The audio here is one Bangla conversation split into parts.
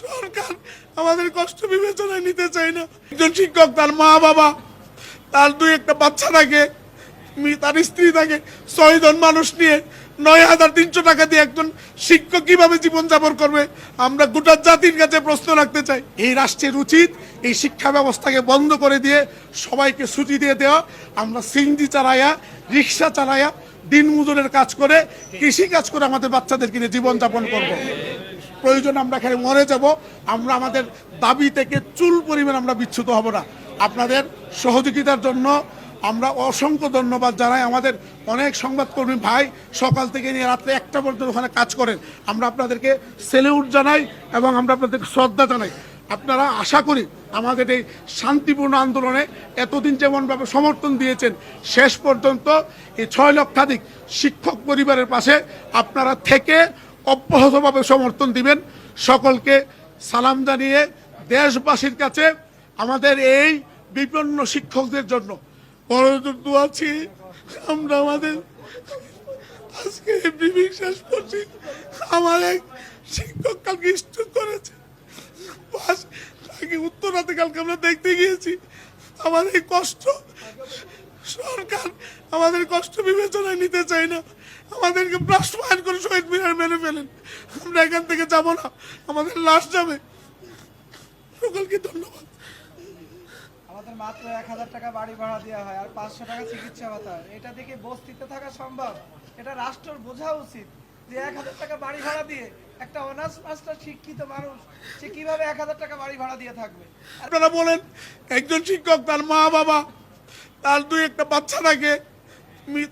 সরকার আমাদের কষ্ট বিবেচনায় নিতে চায় না। একজন শিক্ষক তার মা বাবা, তার দুই একটা বাচ্চা থাকে তার স্ত্রী থাকে ছয় জন মানুষ নিয়ে নয় হাজার তিনশো টাকা দিয়ে একজন শিক্ষক কীভাবে জীবনযাপন করবে? আমরা গোটা জাতির কাছে প্রশ্ন রাখতে চাই। এই রাষ্ট্রের উচিত এই শিক্ষা ব্যবস্থাকে বন্ধ করে দিয়ে সবাইকে ছুটি দিয়ে দেওয়া। আমরা সিঞ্জি চালাইয়া রিক্সা চালাইয়া দিন মজুরের কাজ করে, কৃষি কাজ করে আমাদের বাচ্চাদেরকে নিয়ে জীবনযাপন করব। প্রয়োজন, আমরা এখানে মরে যাব। আমরা আমাদের দাবি থেকে চুল পরিমাণ আমরা বিচ্ছুত হব না। আপনাদের সহযোগিতার জন্য আমরা অসংখ্য ধন্যবাদ জানাই। আমাদের অনেক সংবাদকর্মী ভাই সকাল থেকে নিয়ে রাত্রে একটা পর্যন্ত ওখানে কাজ করেন। আমরা আপনাদেরকে সেলিউট জানাই এবং আমরা আপনাদেরকে শ্রদ্ধা জানাই। আপনারা আশা করি আমাদের এই শান্তিপূর্ণ আন্দোলনে এতদিন যেমনভাবে সমর্থন দিয়েছেন, শেষ পর্যন্ত এই ছয় লক্ষাধিক শিক্ষক পরিবারের পাশে আপনারা থেকে অব্যাহতভাবে সমর্থন দিবেন। সকলকে সালাম জানিয়ে দেশবাসীর কাছে আমাদের এই বিপন্ন শিক্ষকদের জন্য বড়জোর আছি। আমরা আমাদের আজকে এমনি বিশ্বাস করছি। আমার এক শিক্ষক কালকে স্ট্রোক করেছে। বাস তাকে উত্তরাতে কালকে আমরা দেখতে গিয়েছি। আমার এই কষ্ট সরকার আমাদের কষ্ট বিবেচনায় নিতে চায় না। আমাদেরকে বাস্তবায়ন করে শহীদ মিনার মেরে ফেলেন। আমরা এখান থেকে যাব না। আমাদের লাশ যাবে। সকলকে ধন্যবাদ। আমাদের মাত্র এক হাজার টাকা বাড়ি ভাড়া দেওয়া হয় আর পাঁচশো টাকা চিকিৎসা ভাতা। এটা দেখে বস্তিতে থাকা সম্ভব? এটা রাষ্ট্রের বোঝা উচিত যে এক হাজার টাকা বাড়ি ভাড়া দিয়ে একটা অনার্স মাস্টার শিক্ষিত মানুষ সে কীভাবে এক হাজার টাকা বাড়ি ভাড়া দিয়ে থাকবে? আপনারা বলেন একজন শিক্ষক তার মা বাবা তার দুই একটা বাচ্চা থাকে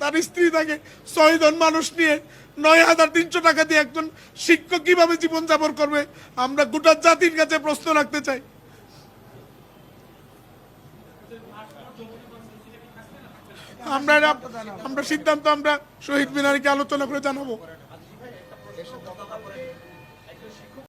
তার স্ত্রী থাকে। ছয় জন মানুষ নিয়ে নয় হাজার তিনশো টাকা দিয়ে একজন শিক্ষক কীভাবে জীবনযাপন করবে? আমরা গোটা জাতির কাছে প্রশ্ন রাখতে চাই। আমরা আমরা সিদ্ধান্ত আমরা শহীদ মিনারকে আলোচনা করে জানাব।